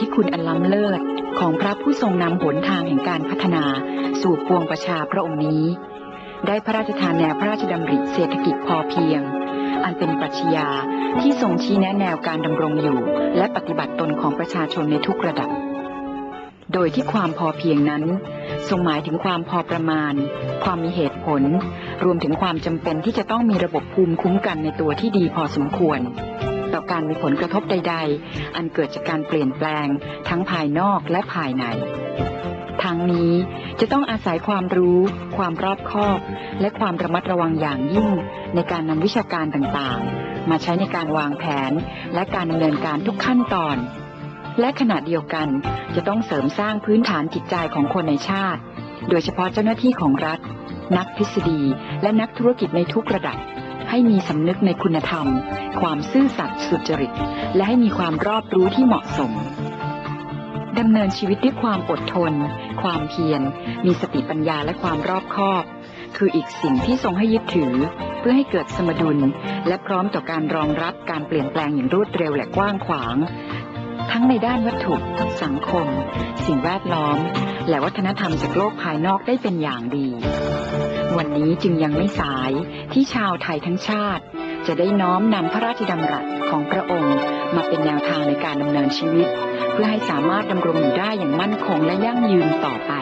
ธิคุณอันล้ำเลิศ ของพระผู้ทรงนำหนทางแห่งการพัฒนา สู่ปวงประชาพระองค์นี้ ได้พระราชทานแนวพระราชดำริเศรษฐกิจพอเพียง อันเป็นปรัชญาที่ทรงชี้แนะแนวการดำรงอยู่ และปฏิบัติตนของประชาชนในทุกระดับ โดยที่ความพอเพียงนั้น ทรงหมายถึงความพอประมาณ ความมีเหตุผล รวมถึงความจำเป็นที่จะต้องมีระบบภูมิคุ้มกันในตัวที่ดีพอสมควร ต่อการมีผลกระทบใด ๆ อันเกิดจากการเปลี่ยนแปลงทั้งภายนอกและภายใน ทั้งนี้จะต้องอาศัยความรู้ ความรอบคอบและความระมัดระวังอย่างยิ่ง ในการนำวิชาการต่างๆ มาใช้ในการวางแผน และการดำเนินการทุกขั้นตอน และขณะเดียวกันจะต้องเสริมสร้างพื้นฐานจิตใจของคนในชาติ โดยเฉพาะเจ้าหน้าที่ของรัฐ นักทฤษฎี และนักธุรกิจในทุกระดับ ให้มีสำนึกในคุณธรรม ความซื่อสัตย์สุจริต และให้มีความรอบรู้ที่เหมาะสมดำเนินชีวิตด้วยความอดทน ความเพียร มีสติปัญญาและความรอบคอบ คืออีกสิ่งที่ทรงให้ยึดถือ เพื่อให้เกิดสมดุล และพร้อมต่อการรองรับการเปลี่ยนแปลงอย่างรวดเร็วและกว้างขวาง ทั้งในด้านวัตถุสังคม สิ่งแวดล้อม และวัฒนธรรมจากโลกภายนอกได้เป็นอย่างดี วันนี้จึงยังไม่สายที่ชาวไทยทั้งชาติ จะได้น้อมนำพระราชดำรัสของพระองค์ มาเป็นแนวทางในการดำเนินชีวิต เพื่อให้สามารถดำรงอยู่ได้อย่างมั่นคงและยั่งยืนต่อไป